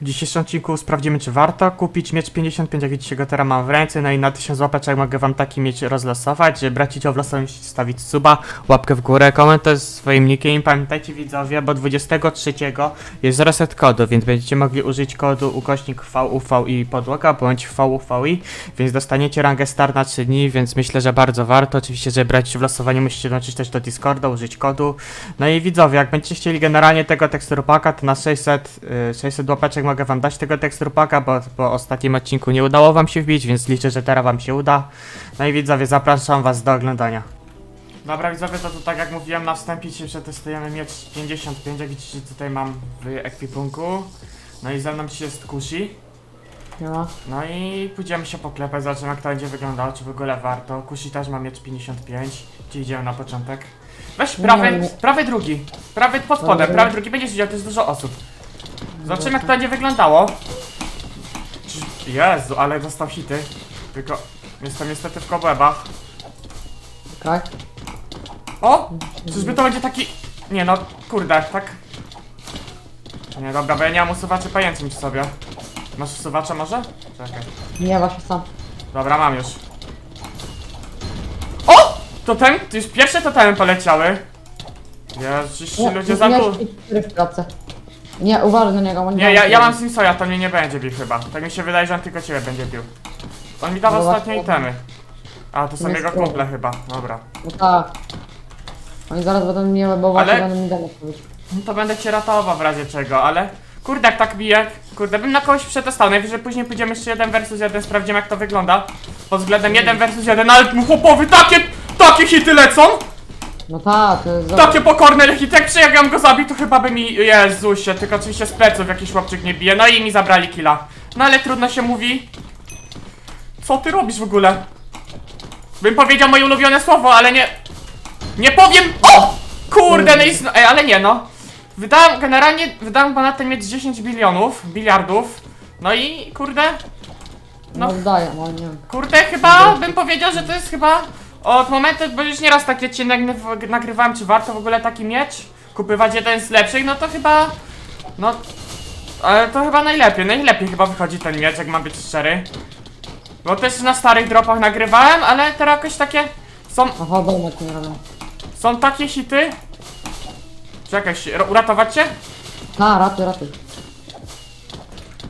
W dzisiejszym odcinku sprawdzimy, czy warto kupić miecz 55, jak widzicie go teraz mam w ręce, no i na 1000 łapeczek mogę wam taki miecz rozlosować, braci cię w musicie stawić suba, łapkę w górę, komentarz swoim nickiem, pamiętajcie widzowie, bo 23 jest reset kodu, więc będziecie mogli użyć kodu ukośnik VUVI podłoga, bądź VUVI, więc dostaniecie rangę star na 3 dni, więc myślę, że bardzo warto, oczywiście, że brać w losowaniu musicie dołączyć też do Discorda, użyć kodu, no i widzowie, jak będziecie chcieli generalnie tego teksturpaka, to na 600, y, 600 łapeczek mogę wam dać tego teksturpaka, bo po ostatnim odcinku nie udało wam się wbić, więc liczę, że teraz wam się uda. No i widzowie, zapraszam was do oglądania. Dobra widzowie, to, to tak jak mówiłem na wstępie, dzisiaj przetestujemy miecz 55, jak widzicie tutaj mam w ekwipunku. No i ze mną dzisiaj jest Kushi. No, No i pójdziemy się poklepać, zobaczymy jak to będzie wyglądało, czy w ogóle warto. Kusi też ma miecz 55, gdzie idziemy na początek. Weź prawy, prawy drugi, prawy pod spodem, prawy drugi, będziesz widział, to jest dużo osób. Zobaczymy jak to będzie wyglądało. Jezu, ale dostał hity. Tylko jestem niestety w kobłębach. okej. O! Czyżby to będzie taki... Nie no, kurde, tak... Nie, dobra, bo ja nie mam usuwaczy pajęczyn w sobie. Masz usuwacza może? Czekaj. Nie, właśnie sam. Dobra, mam już. O! Totem, to już pierwsze totemy poleciały. Jezus, ci ludzie za w. Nie, uważaj na niego, on Nie, ja, ja mam Simsoya, to mnie nie będzie bił chyba. Tak mi się wydaje, że on tylko ciebie będzie bił. On mi dawał ostatnie itemy. A, to są jego spróbuj. kumple chyba, dobra. No tak. Oni zaraz będą mnie łebować, Ale- będą mi powiedzieć. No to będę cię ratował w razie czego, ale... Kurde, jak tak bije, kurde, bym na kogoś przetestał. Najwyżej później pójdziemy jeszcze jeden versus jeden, sprawdzimy jak to wygląda. Pod względem jeden versus jeden, ale mu chłopowy takie, takie hity lecą! No tak, to jest... Takie pokorne hity, jak przyjechałem go zabić, to chyba by mi... Jezusie, tylko oczywiście z pleców jakiś chłopczyk nie bije, no i mi zabrali killa. No ale trudno się mówi. Co ty robisz w ogóle? Bym powiedział moje ulubione słowo, ale nie... Nie powiem... O! Kurde, no i... zno- Ej, ale nie no. Wydałem, generalnie, wydałem ponad ten mieć 10 bilionów, biliardów. No i, kurde... No, no. oddaję, no nie. Kurde, chyba bym powiedział, że to jest chyba od momentu, bo już nieraz takie odcinek nagry- nagrywałem, czy warto w ogóle taki miecz kupywać jeden z lepszych, no to chyba, no, ale to chyba najlepiej, najlepiej chyba wychodzi ten miecz, jak mam być szczery. Bo też na starych dropach nagrywałem, ale teraz jakoś takie, są, Aha, domek nie robią. są takie hity. Czekaj, ro- uratować cię? A, ratuj, ratuj.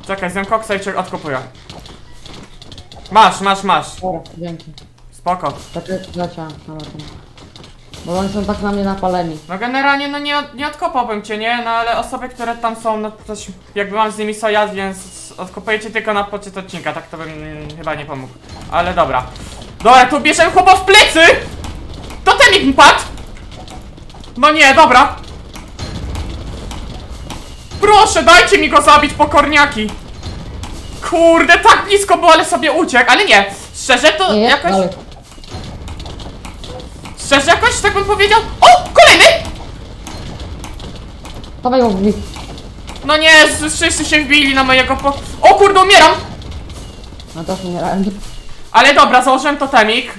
Czekaj, zjem koksa i cię odkupuję. Masz, masz, masz, Dobra, dzięki. Spoko. Tak leciałem, no lecę. Bo oni są tak na mnie napaleni. No generalnie no nie, od- nie odkopałbym cię, nie? No ale osoby, które tam są, no to też jakby mam z nimi soja, więc odkopujecie tylko na poczet odcinka, tak to bym mm, chyba nie pomógł. Ale dobra. Dobra, tu bierzemy chłopa w plecy! To ten mi padł! No nie, dobra. Proszę, dajcie mi go zabić, pokorniaki! Kurde, tak blisko było, ale sobie uciekł, ale nie. Szczerze to Nie, jakoś... dalej. Szczerze jakoś tak bym powiedział... O! Kolejny! Dawaj go wbij. No nie, wszyscy się wbili na mojego po... O kurde, umieram! No też umierałem. Ale dobra, założyłem totemik.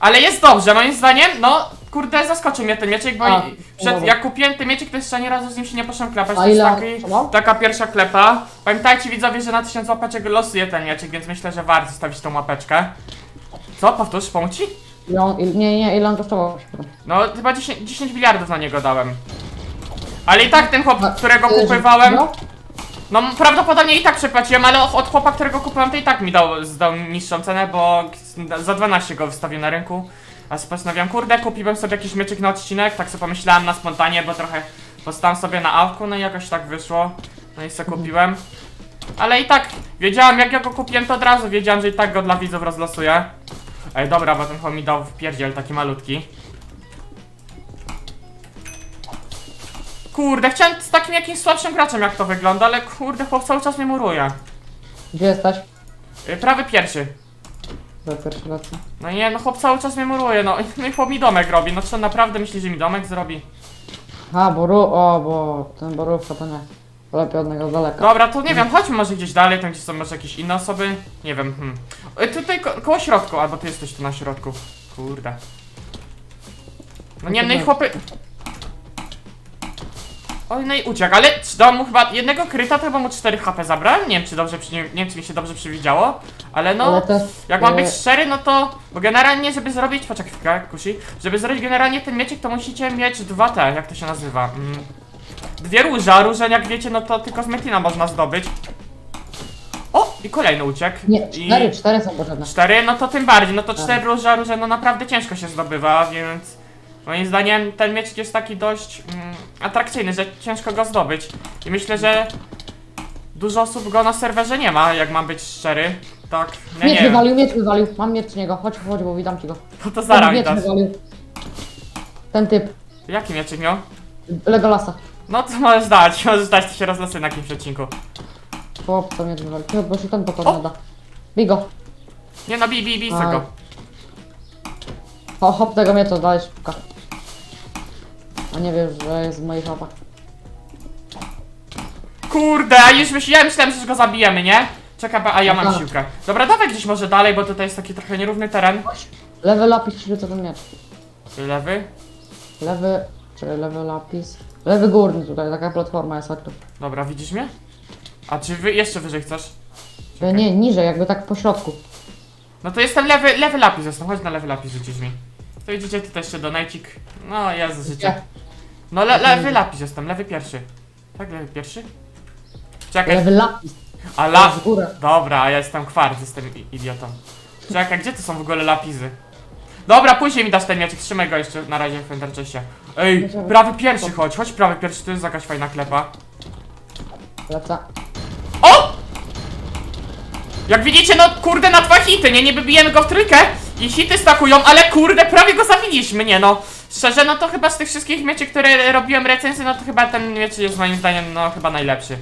Ale jest dobrze, moim zdaniem, no... Kurde, zaskoczył mnie ten mieczek, bo A, i- przed, dobra. jak kupiłem ten mieczek, to jeszcze ani razu z nim się nie poszłem klepać. To A jest ile taki, trzeba? taka pierwsza klepa. Pamiętajcie widzowie, że na 1000 łapeczek losuję ten mieczek, więc myślę, że warto zostawić tą łapeczkę. Co? Powtórz, pomóc ci? Ile on, il, nie, nie, ile on kosztował? No, chyba 10, 10 miliardów na niego dałem. Ale i tak ten chłop, A, którego ty- kupywałem... no? No prawdopodobnie i tak przepłaciłem, ale od chłopa, którego kupiłem, to i tak mi dał, zdał niższą cenę, bo za 12 go wystawił na rynku. A sobie postanowiłem, kurde, kupiłem sobie jakiś mieczyk na odcinek, tak sobie pomyślałem na spontanie, bo trochę postałem sobie na awku, no i jakoś tak wyszło. No i sobie kupiłem. Ale i tak, wiedziałem jak ja go kupiłem, to od razu wiedziałem, że i tak go dla widzów rozlosuję. Ej, dobra, bo ten chłop mi dał w pierdziel taki malutki. Kurde, chciałem z takim jakimś słabszym graczem jak to wygląda, ale kurde, chłop cały czas mnie muruje. Gdzie jesteś? Y, Prawy pierwszy. Za pierwszy lecę. No nie, no chłop cały czas mnie muruje, no. No i chłop mi domek robi, no czy on naprawdę myśli, że mi domek zrobi? A, boru, o, bo ten borówka to nie. To lepiej od niego z daleka. Dobra, to nie wiem, chodźmy może gdzieś dalej, tam gdzie są może jakieś inne osoby. Nie wiem, hmm. Y, Tutaj ko koło środku, albo ty jesteś tu na środku. Kurde. No nie, no i chłopy... Oj, no i uciekł, ale czy dałem mu chyba jednego kryta, to chyba mu 4 HP zabrałem? Nie wiem, czy dobrze, przy- nie, wiem, czy mi się dobrze przewidziało, ale no... Ale też... Jak mam być e, szczery, no to. Bo generalnie, żeby zrobić. Poczekaj chwilkę, kusi. Żeby zrobić generalnie ten mieczek, to musicie mieć dwa te, jak to się nazywa? Mm. Dwie róże, róże, jak wiecie, no to tylko z metina można zdobyć. O! I kolejny uciekł. Nie, I cztery, cztery są potrzebne. cztery, no to tym bardziej. No to Tak. cztery róże, róże, no naprawdę ciężko się zdobywa, więc. Moim zdaniem ten mieczek jest taki dość mm, atrakcyjny, że ciężko go zdobyć. I myślę, że dużo osób go na serwerze nie ma, jak mam być szczery. Tak, ja nie Miecz wiem. wywalił, miecz wywalił. Mam miecz niego. Chodź, chodź, bo widam ci go. No to zaraz mi miecz dasz. wywalił. Ten typ. Jaki mieczyk miał? Legolasa. No to możesz dać, możesz dać, to się rozlosy na jakimś odcinku. Chłop, co miecz wywalił. Chyba, bo się ten O! potem da. Bij go. Nie no, bij, bij, bij Aj. go. O, hop tego miecza, dalej szybko. A nie wiesz, że jest w moich hopach. Kurde, a już myśl, ja myślałem, że go zabijemy, nie? Czekaj, bo- a ja mam Aha. siłkę. Dobra, dawaj gdzieś może dalej, bo tutaj jest taki trochę nierówny teren. Lewy lapis ci rzuca ten miecz. Lewy. Lewy, czy lewy lapis? Lewy górny tutaj, taka platforma jest, tu. Dobra, widzisz mnie? A czy wy jeszcze wyżej chcesz? E, Nie, niżej, jakby tak po środku. No to jestem lewy, lewy lapis jestem, chodź na lewy lapis rzucisz mi. To widzicie, tutaj jeszcze donajcik. No, Jezu, życie. Gdzie? No, le, lewy lapis jestem, lewy pierwszy. Tak, lewy pierwszy? Czekaj, Lewy lapis. a la... Dobra, a ja jestem kwarc, jestem idiotą. Czekaj, gdzie to są w ogóle lapizy? Dobra, później mi dasz ten mieczek, trzymaj go jeszcze na razie w Enderchessie. Ej, prawy pierwszy chodź, chodź prawy pierwszy, to jest jakaś fajna klepa. Lecę. O! Jak widzicie, no kurde, na dwa hity, nie? Niby bijemy go w trójkę i hity stakują, ale kurde, prawie go zabiliśmy, nie no. Szczerze, no to chyba z tych wszystkich mieczy, które robiłem recenzję, no to chyba ten miecz jest moim zdaniem, no chyba najlepszy.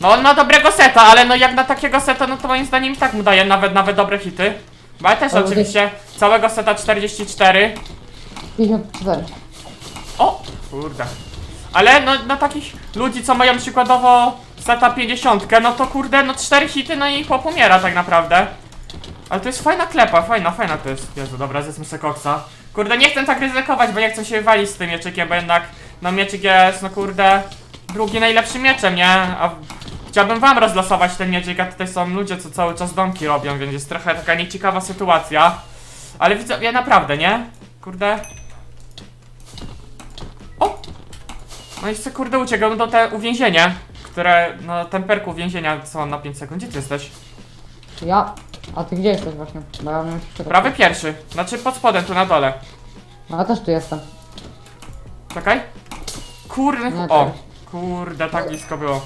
No on ma dobrego seta, ale no jak na takiego seta, no to moim zdaniem i tak mu daje nawet, nawet dobre hity. Bo ja też Ale oczywiście całego seta 44. 54. O! Kurde. Ale no na takich ludzi, co mają przykładowo seta 50, no to kurde, no 4 hity, no i chłop umiera tak naprawdę. Ale to jest fajna klepa, fajna, fajna to jest. Jezu, dobra, zjedzmy se koksa. Kurde, nie chcę tak ryzykować, bo nie chcę się walić z tym mieczykiem, bo jednak, no mieczyk jest, no kurde, drugi najlepszy mieczem, nie? A chciałbym wam rozlosować ten mieczyk, a tutaj są ludzie, co cały czas domki robią, więc jest trochę taka nieciekawa sytuacja. Ale widzę, ja naprawdę, nie? Kurde, No i jeszcze kurde uciekam do te uwięzienie, które, no temperku uwięzienia co mam na 5 sekund. Gdzie ty jesteś? Ja. A ty gdzie jesteś właśnie? Bo ja miałem się. Prawy pierwszy, znaczy pod spodem, tu na dole. No ja też tu jestem. Czekaj. Kurde, Nie, o! teraz. Kurde, tak blisko było.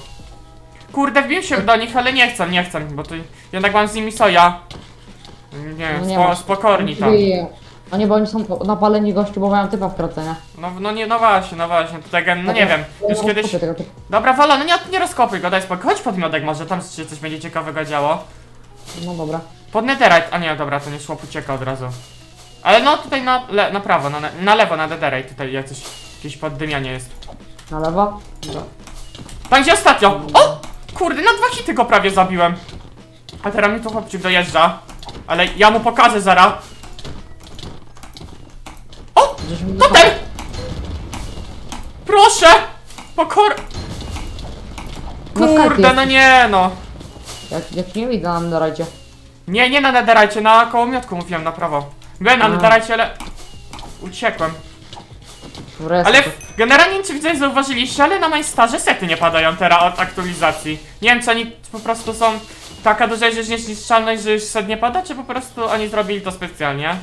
Kurde, wbiłem się do nich, ale nie chcę, nie chcę, bo tu jednak mam z nimi soja. Nie wiem, No nie spo, masz. spokorni tam. No nie, bo oni są po- napaleni gościu, bo mają typa w kratce, nie? No, no nie, no właśnie, no właśnie, tutaj gen, no nie wiem, już kiedyś... tego typa. Dobra, Walo, no nie, nie rozkopuj go, daj spokój, chodź pod miodek może, tam się coś będzie ciekawego działo. No dobra. Pod netherite, a nie, dobra, to nie szło, ucieka od razu. Ale no tutaj na, le, na prawo, na, na lewo, na netherite, tutaj jak coś, jakieś poddymianie jest. Na lewo. Tam gdzie ostatnio, o! Kurde, na dwa hity go prawie zabiłem. A teraz mi tu chłopczyk dojeżdża. Ale ja mu pokażę zaraz. Gdzieś mi Totem! Proszę! Pokor... No Kurde, no nie no. Ja, ja ci nie widzę na netherite. Nie, nie na netherite, na kołomiotku mówiłem na prawo. Byłem na A. ale... Uciekłem. Ale w- generalnie nie wiem, czy widzowie zauważyliście, ale na majstarze sety nie padają teraz od aktualizacji. Nie wiem, czy oni po prostu są taka duża rzecz niezniszczalność, że już set nie pada, czy po prostu oni zrobili to specjalnie.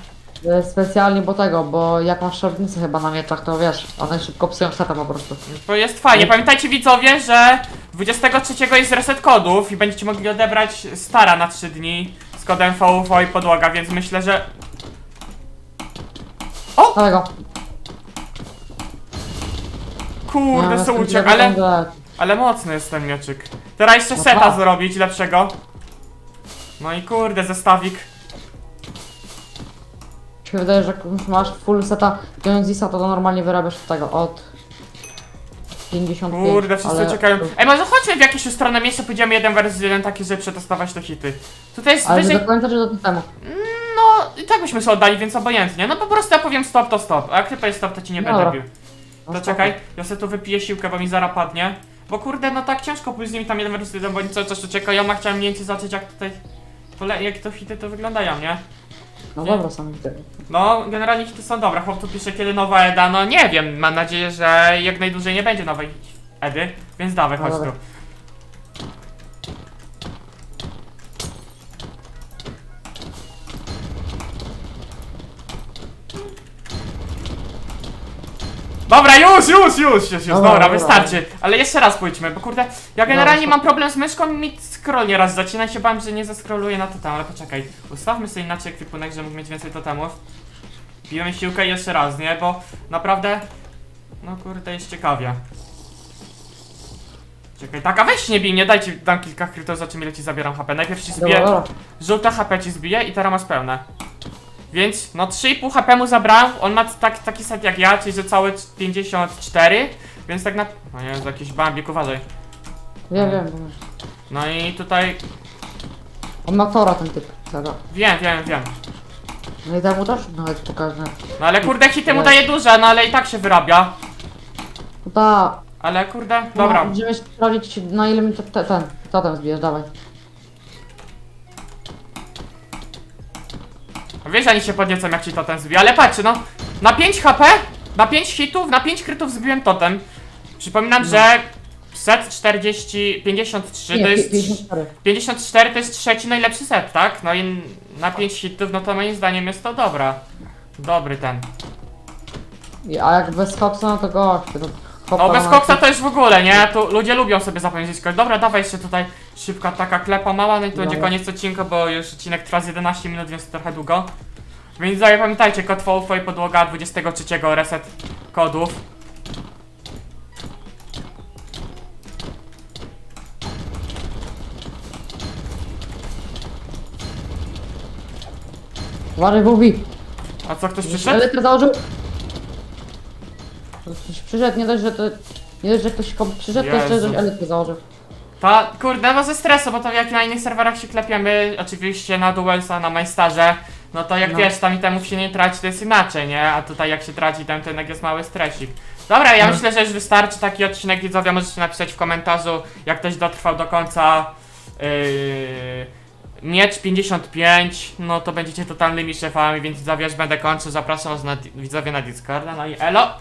E, Specjalnie bo tego, bo jak masz szarpnicę chyba na mieczach, to wiesz, one szybko psują seta po prostu. To jest fajnie. Pamiętajcie widzowie, że 23 jest reset kodów i będziecie mogli odebrać stara na 3 dni z kodem VUV i podłoga, więc myślę, że... Dlatego. Kurde, co na uciekł, ale... Ale mocny jest ten mieczyk. Teraz jeszcze No seta tak. zrobić lepszego. No i kurde, zestawik. Się wydaje, że jak już masz full seta Genesisa, to, to normalnie wyrabiasz od tego, od 55. Kurde, wszyscy ale- czekają. Ej, może chodźmy w jakieś ustronne miejsce, pójdziemy jeden versus jeden taki, żeby przetestować te hity. Tutaj jest Ale wyżej... do końca czy do temu? No, i tak byśmy sobie oddali, więc obojętnie. No po prostu ja powiem stop, to stop. A jak ty powiesz stop, to ci nie No będę dobra. bił. No To spoko. czekaj, ja sobie tu wypiję siłkę, bo mi zara padnie. Bo kurde, no tak ciężko pójść z nimi tam jeden versus jeden, bo oni cały czas tu czekają, ja chciałem mniej więcej zobaczyć jak tutaj... Jak to hity to wyglądają, nie? No dobra, sam widzę. No, generalnie hity są dobre. Chłop tu pisze kiedy nowa Eda, no nie wiem, mam nadzieję, że jak najdłużej nie będzie nowej Edy, więc dawaj, No chodź dobra. tu. Dobra, już, już, już, już, już, Dobra, dobra, dobra. wystarczy. Ale jeszcze raz pójdźmy, bo kurde, ja generalnie Dobra, mam problem z myszką, mi scroll nieraz zacina się bałem, że nie zeskroluję na totem, ale poczekaj. Ustawmy sobie inaczej ekwipunek, żeby mógł mieć więcej totemów. Pijemy siłkę jeszcze raz, nie? Bo naprawdę, no kurde, jest ciekawie. Czekaj, tak, a weź nie bij mnie, dajcie, dam kilka krytów, za czym ile ci zabieram HP. Najpierw ci Dobra, zbiję, dobra. żółte HP ci zbiję i teraz masz pełne. Więc, no 3,5 HP mu zabrałem, on ma tak, taki set jak ja, czyli że całe 54, więc tak na... No nie, jakiś bambik, uważaj. Wiem, wiem. wiem. No i tutaj, On ma tora ten typ. Dobra. wiem, wiem, wiem. No i daj mu też nawet pokażę. No ale kurde, hity mu daje duże, no ale i tak się wyrabia. No ta... Ale kurde, dobra. Będziemy sprawdzić na ile mi to, te, ten totem zbijesz, dawaj. Wiesz, oni się podniecą jak ci totem zbije, ale patrz, no. Na 5 HP, na 5 hitów, na 5 krytów zbiłem totem. Przypominam, No. że set 40, 53 to jest... 54. 54 to jest trzeci najlepszy set, tak? No i na 5 hitów, no to moim zdaniem jest to dobra. Dobry ten. I- A jak bez koksa, no to gość. To No bez koksa to już w ogóle, nie? Tu ludzie lubią sobie zapomnieć kogoś. Dobra, dawaj jeszcze tutaj szybka taka klepa mała, no i to będzie Dobra. koniec odcinka, bo już odcinek trwa z 11 minut, więc to trochę długo. Więc dalej pamiętajcie, kod VUFO i podłoga 23 reset kodów. Uważaj, Bubi. A co, ktoś przyszedł? Elektry założył. Ktoś przyszedł, nie dość, że to... Nie dość, że ktoś przyszedł, to jeszcze Jezu. coś założył. Ta, kurde, no ze stresu, bo to jak na innych serwerach się klepiemy, oczywiście na Duelsa, na Majstarze, no to jak No. wiesz, tam i temów się nie traci, to jest inaczej, nie? A tutaj jak się traci tam, to jednak jest mały stresik. Dobra, ja No. myślę, że już wystarczy taki odcinek, widzowie, możecie napisać w komentarzu, jak ktoś dotrwał do końca. Yy... Miecz 55, no to będziecie totalnymi szefami, więc widzowie, już będę kończył, zapraszam was na, widzowie na Discorda, no i elo!